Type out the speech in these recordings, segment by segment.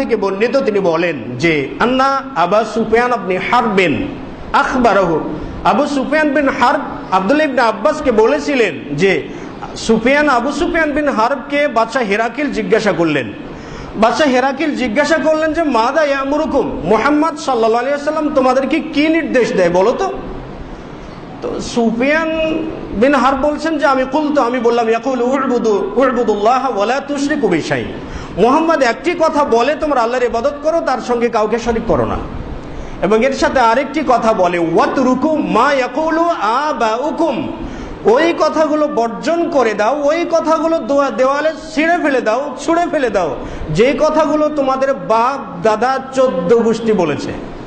থেকে বর্ণিত তিনি বলেন যে, আন্না আবা সুফিয়ান আপনি হারবেন আবু সুফিয়ান বিন ইবনে আব্বাসকে বলেছিলেন যে, সুফিয়ান আবু সুফিয়ান বিন বাদশাহ হেরাকিল জিজ্ঞাসা করলেন। বাদশাহ হেরাকিল জিজ্ঞাসা করলেন যে, মাদা ইয়ামুরুকুম? মোহাম্মদ সাল্লাহ আলিয়া সাল্লাম তোমাদেরকে কি নির্দেশ দেয় বলো তো? তো সুফিয়ান বিন হার বলছেন যে, আমি কুল তো আমি বললাম, ইয়াকুল উড়বুদু উড়বুদুল্লাহ ওয়ালা তুশরিকু বিশাই। মোহাম্মদ একটি কথা বলে তোমরা আল্লাহর ইবাদত করো, তার সঙ্গে কাউকে শরিক করো না। এবং এর সাথে আরেকটি কথা বলে ওয়াত রুকু মা ইয়াকুলু আবাউকুম। ওই কথাগুলো বর্জন করে দাও, ওই কথাগুলো দেওয়ালে ছিঁড়ে ফেলে দাও, ছুঁড়ে ফেলে দাও। যে কথাগুলো তোমাদের বাপ, দাদা, চোদ্দ গোষ্ঠী বলেছে।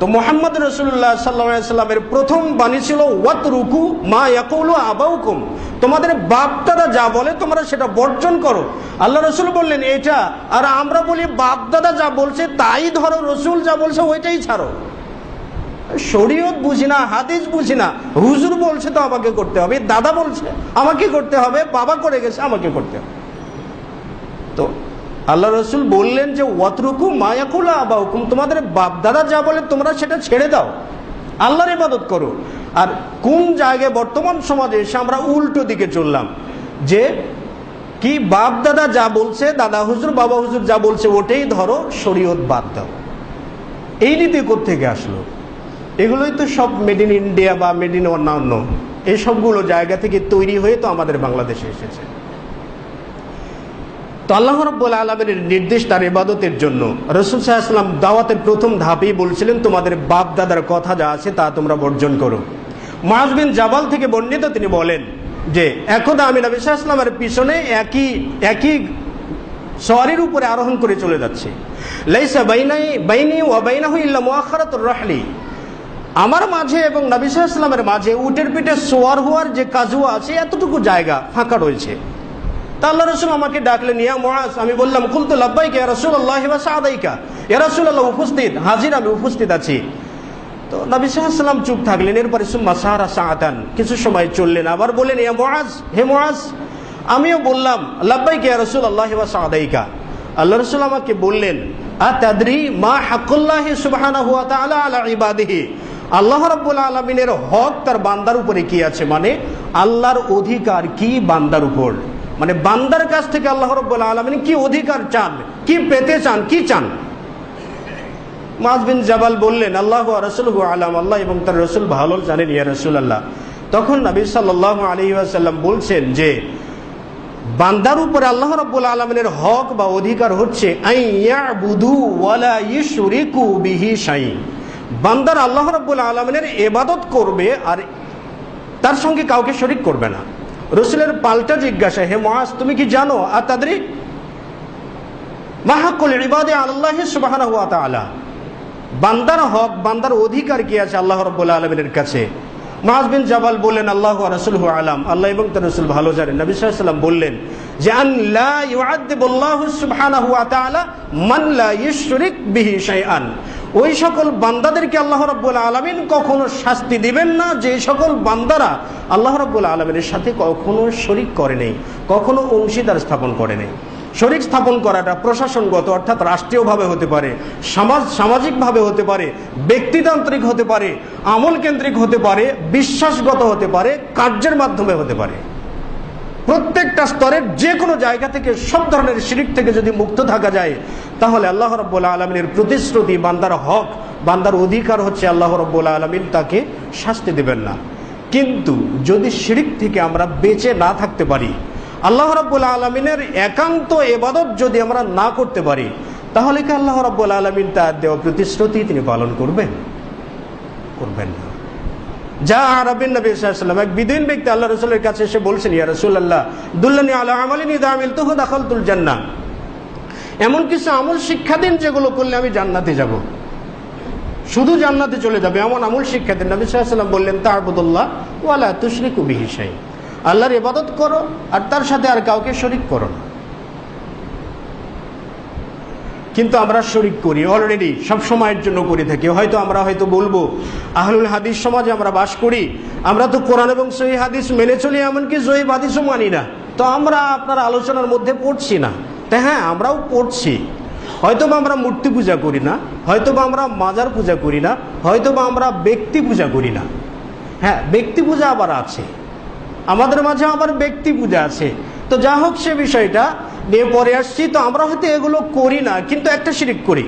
তো মোহাম্মদ রসুল্লাহ সাল্লামের প্রথম বাণী ছিল ওয়াত রুকু মা ইয়াকুলু আবাউকুম। তোমাদের বাপ দাদা যা বলে, তোমরা সেটা বর্জন করো। আল্লাহ রসুল বললেন, এটা, আর আমরা বলি বাপ দাদা যা বলছে, তাই ধরো, রসুল যা বলছে, ওইটাই ছাড়ো। শরীয়ত বুঝি না, হাদিস বুঝি না, হুজুর বলছে তো আমাকে করতে হবে, দাদা বলছে, আমাকে করতে হবে, বাবা করে গেছে, আমাকে করতে হবে। আল্লাহ রসুল বললেন যে, ওয়াতরুকু মায়াকুলা আবা হুকুম তোমাদের বাপ দাদা যা বলে তোমরা সেটা ছেড়ে দাও। আল্লাহর ইবাদত করো। আর কোন জায়গায় বর্তমান সমাজে এসে আমরা উল্টো দিকে চললাম, যে কি বাপ দাদা যা বলছে, দাদা হুজুর, বাবা হুজুর যা বলছে, ওটাই ধরো, শরীয়ত বাদ দাও। এই নীতি থেকে আসলো? এগুলোই তো সব মেড ইন ইন্ডিয়া বা মেড ইন অন্যান্য এই সবগুলো জায়গা থেকে তৈরি হয়ে তো আমাদের বাংলাদেশে এসেছে। তো আল্লাহ রব্বুল আলমের নির্দেশ তার ইবাদতের জন্য। রসুল সাহাশাল্লাম দাওয়াতের প্রথম ধাপেই বলছিলেন, তোমাদের বাপ দাদার কথা যা আছে তা তোমরা বর্জন করো। মাহবিন জাবাল থেকে বর্ণিত তিনি বলেন যে একদা আমি নবী সাহাশাল্লামের পিছনে একই একই সওয়ারির উপরে আরোহণ করে চলে যাচ্ছে। লাইসা বাইনাই, বাইনি ও বাইনাহু ইল্লা মুআখারাতুর রাহলি। আমার মাঝে এবং নবী সাহাশাল্লামের মাঝে উটের পিঠে সোয়ার হওয়ার যে কাজুয়া আছে, এতটুকু জায়গা ফাঁকা রয়েছে। আল্লাহ রসুল আমাকে ডাকলেন, ইয়া মহাজ আমি বললাম, কুলতু লাব্বাইকা, ইয়া রসুল আল্লাহ সাদাইকা। ইয়া আল্লাহ উপস্থিত, হাজির আমি উপস্থিত আছি। তো নবী সাহাশাল্লাম চুপ থাকলেন, এরপরে সুম্মা সাহারা সাহাতান কিছু সময় চললেন, আবার বললেন, ইয়া মহাজ হে মহাজ আমিও বললাম, লাব্বাইকা, ইয়া রসুল আল্লাহ সাদাইকা। আল্লাহ রসুল আমাকে বললেন আ তাদরি মা হাকুল্লাহি সুবহানাহু ওয়া তাআলা আলা ইবাদিহি? আল্লাহ রাব্বুল আলামিনের হক তার বান্দার উপরে কি আছে? মানে আল্লাহর অধিকার কি বান্দার উপর? মানে বান্দার কাছ থেকে আল্লাহ রব্বুল আলমিন কি অধিকার চান, কি পেতে চান, কি চান? মাহবিন জাবাল বললেন, আল্লাহ রসুল আলাম, আল্লাহ এবং তার রসুল ভালো জানেন, ইয়া রসুল আল্লাহ তখন নবী সাল্লাহ আলী আসাল্লাম বলছেন যে, বান্দার উপরে আল্লাহ রব্বুল আলমিনের হক বা অধিকার হচ্ছে বান্দার আল্লাহ রব্বুল আলমিনের এবাদত করবে আর তার সঙ্গে কাউকে শরিক করবে না। রসুলের পাল্টা জিজ্ঞাসা, হে মহাজ তুমি কি জানো? আর তাদের মাহাকুল ইবাদে আল্লাহ সুবাহ বান্দার হক, বান্দার অধিকার কি আছে আল্লাহ রব্বুল্লা আলমিনের কাছে? মাহাজ বিন জাবাল বললেন, আল্লাহ রসুল আলাম। আল্লাহ এবং তার রসুল ভালো জানেন। নবী সাল্লাম বললেন যে আল্লাহ সুবহানাহু ওয়া তাআলা মান লা ইউশরিক বিহি শাইআন। ওই সকল বান্দাদেরকে আল্লাহ রব্বুল আলমিন কখনো শাস্তি দিবেন না। যে সকল বান্দারা আল্লাহ রব্বুল আলমিনের সাথে কখনো শরিক করে নেই, কখনো অংশীদার স্থাপন করে নেই। শরিক স্থাপন করাটা প্রশাসনগত, অর্থাৎ রাষ্ট্রীয়ভাবে হতে পারে, সমাজ, সামাজিকভাবে হতে পারে, ব্যক্তিতান্ত্রিক হতে পারে আমল কেন্দ্রিক হতে পারে, বিশ্বাসগত হতে পারে, কার্যের মাধ্যমে হতে পারে। প্রত্যেকটা স্তরের যে কোনো জায়গা থেকে, সব ধরনের শিরিক থেকে যদি মুক্ত থাকা যায় তাহলে আল্লাহ রব্বুল্লা আলমিনের প্রতিশ্রুতি, বান্দার হক, বান্দার অধিকার হচ্ছে আল্লাহ রব্বুল্লা আলমিন তাকে শাস্তি দেবেন না। কিন্তু যদি শিরিক থেকে আমরা বেঁচে না থাকতে পারি, আল্লাহ রব্বুল্লা আলমিনের একান্ত এবাদত যদি আমরা না করতে পারি, তাহলে কি আল্লাহ রব্বুল আলমিন তার দেওয়া প্রতিশ্রুতি তিনি পালন করবেন? করবেন না। যা আরবিন নবী সাল্লাম এক বিদিন ব্যক্তি আল্লাহ রসুলের কাছে এসে বলছেন, ইয়া রসুল্লাহ দুল্লানি আল্লাহ আমালিনী দামিল তুহ দাখল তুল জান্না এমন কিছু আমল শিক্ষা দিন যেগুলো করলে আমি জান্নাতে যাব। শুধু জান্নাতে চলে যাবে, এমন আমল শিক্ষা দিন। নবী সাল্লাম বললেন তাহবুদুল্লাহ ওয়ালা তুশরিক বিহিসাই আল্লাহর ইবাদত করো, আর তার সাথে আর কাউকে শরিক করো না। কিন্তু আমরা শরিক করি অলরেডি সব সময়ের জন্য করে থাকি। হয়তো আমরা হয়তো বলব, আহলুল হাদিস সমাজে আমরা বাস করি, আমরা তো কোরআন এবং সহি হাদিস মেনে চলি, এমনকি জয়ীব হাদিসও মানি না। তো আমরা আপনার আলোচনার মধ্যে পড়ছি না। তা হ্যাঁ আমরাও করছি। হয়তো বা আমরা মূর্তি পূজা করি না হয়তো বা আমরা মাজার পূজা করি না হয়তো বা আমরা ব্যক্তি পূজা করি না। হ্যাঁ ব্যক্তি পূজা আবার আছে। আমাদের মাঝে আবার ব্যক্তি পূজা আছে। তো যা হোক সে বিষয়টা নিয়ে পরে আসছি। তো আমরা হয়তো এগুলো করি না, কিন্তু একটা শিরিক করি।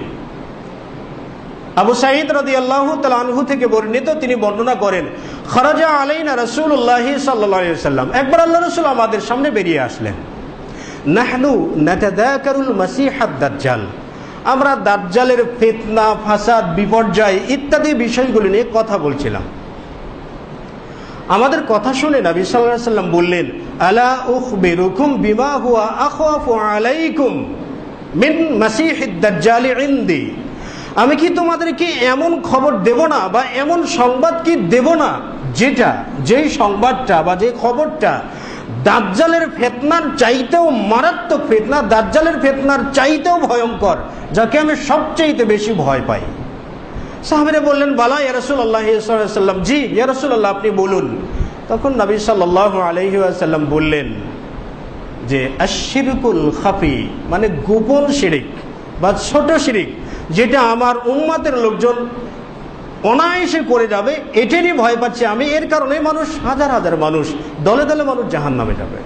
আবু সাইদ রাদি আল্লাহ আনহু থেকে বর্ণিত, তিনি বর্ণনা করেন, খরাজা আলাইনা রসুল্লাহ সাল্লাম একবার আল্লাহ রসুল আমাদের সামনে বেরিয়ে আসলেন। নাহনু নাতাদাকারুল মাসিহাদ দাজ্জাল। আমরা দাজ্জালের ফিতনা, ফাসাদ, বিপর্যয় ইত্যাদি বিষয়গুলি নিয়ে কথা বলছিলাম। আমাদের কথা শুনে নবী আলাইহি সাল্লাম বললেন, আলা উখবিরুকুম বিমা হুয়া আখাফু আলাইকুম মিন মাসিহিদ দাজ্জাল ইনদি। আমি কি তোমাদেরকে এমন খবর দেব না বা এমন সংবাদ কি দেব না? যেটা, যেই সংবাদটা বা যে খবরটা দাজ্জালের ফেতনার চাইতেও মারাত্মক ফেতনা, দাজ্জালের ফেতনার চাইতেও ভয়ঙ্কর, যাকে আমি সবচাইতে বেশি ভয় পাই। সাহাবিরা বললেন, বালা ইয়ারসুল আল্লাহ সাল্লাম জি ইয়ারসুল আল্লাহ আপনি বলুন। তখন নবী সাল্লাহ আলহি বললেন যে আশিরকুল খাফি মানে গোপন শিরিক বা ছোট শিরিক, যেটা আমার উম্মাতের লোকজন অনায়াসে করে যাবে, এটারই ভয় পাচ্ছে আমি, এর কারণে মানুষ, হাজার হাজার মানুষ, দলে দলে মানুষ জাহান নামে যাবে।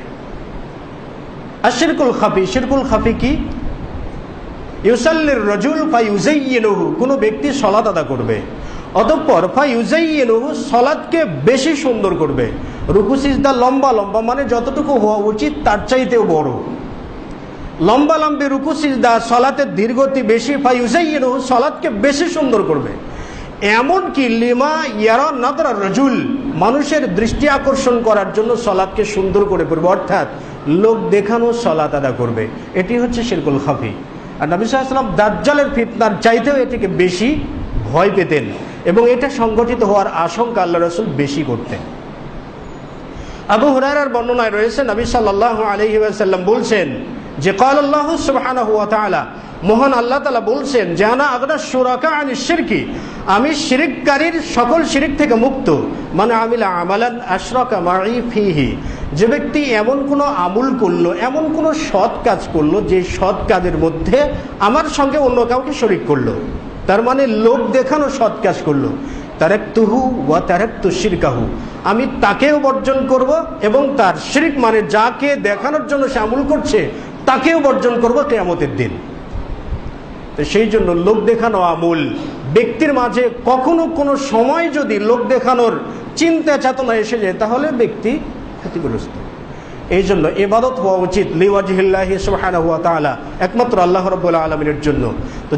আর শিরকুল খাফি শিরকুল খাফি কি? ইউসাল্লির রজুল ফাই ইউজাইয়েনুহু কোনো ব্যক্তি সলাত আদা করবে, অতঃপর ফাই ইউজাইয়েনুহু সলাদকে বেশি সুন্দর করবে। রুকু সিজদা লম্বা লম্বা মানে যতটুকু হওয়া উচিত, তার চাইতেও বড়। লম্বা লম্বি রুকু সিজদা সলাতের দীর্ঘতি বেশি ফাই ইউজাইয়েনুহু সলাদকে বেশি সুন্দর করবে। এমনকি লিমা ইয়ারা নাদরা রজুল, মানুষের দৃষ্টি আকর্ষণ করার জন্য সলাদকে সুন্দর করে করবে অর্থাৎ লোক দেখানো সলাত আদা করবে। এটি হচ্ছে শিরকুল খাফি। আর নবী সাল্লাম দাজ্জালের ফিতনার চাইতেও এটিকে বেশি ভয় পেতেন এবং এটা সংগঠিত হওয়ার আশঙ্কা আল্লাহ রসুল বেশি করতেন। আবু হুরার বর্ণনায় রয়েছে, নবী সাল্লাহ আলহি আসাল্লাম বলছেন যে কল আল্লাহ সুবহানাহু ওয়া তাআলা মহান আল্লাহ তালা বলছেন জানা আগরা সুরাকা আনি শিরকি, আমি শিরিককারীর সকল শিরিক থেকে মুক্ত। মানে আমিলা আমালান আশরাকা মাই ফিহি। যে ব্যক্তি এমন কোনো আমুল করল, এমন কোনো সৎ কাজ করল, যে সৎ কাজের মধ্যে আমার সঙ্গে অন্য কাউকে শরিক করল। তার মানে লোক দেখানো সৎ কাজ করল। তারেক তুহু ওয়া তারেক তুশির কাহু আমি তাকেও বর্জন করব এবং তার শিরিক মানে যাকে দেখানোর জন্য সে আমুল করছে তাকেও বর্জন করব কেয়ামতের দিন। তো সেই জন্য লোক দেখানো আমূল। ব্যক্তির মাঝে কখনো কোনো সময় যদি লোক দেখানোর চিন্তা, চেতনা এসে যায়, তাহলে ব্যক্তি ক্ষতিগ্রস্ত। এই জন্য এবাদত হওয়া উচিত। লিওয়াজিল্লাহ হিল্লাহ হুয়া তালা একমাত্র আল্লাহ রব্বুল্লাহ আলমিনের জন্য। তো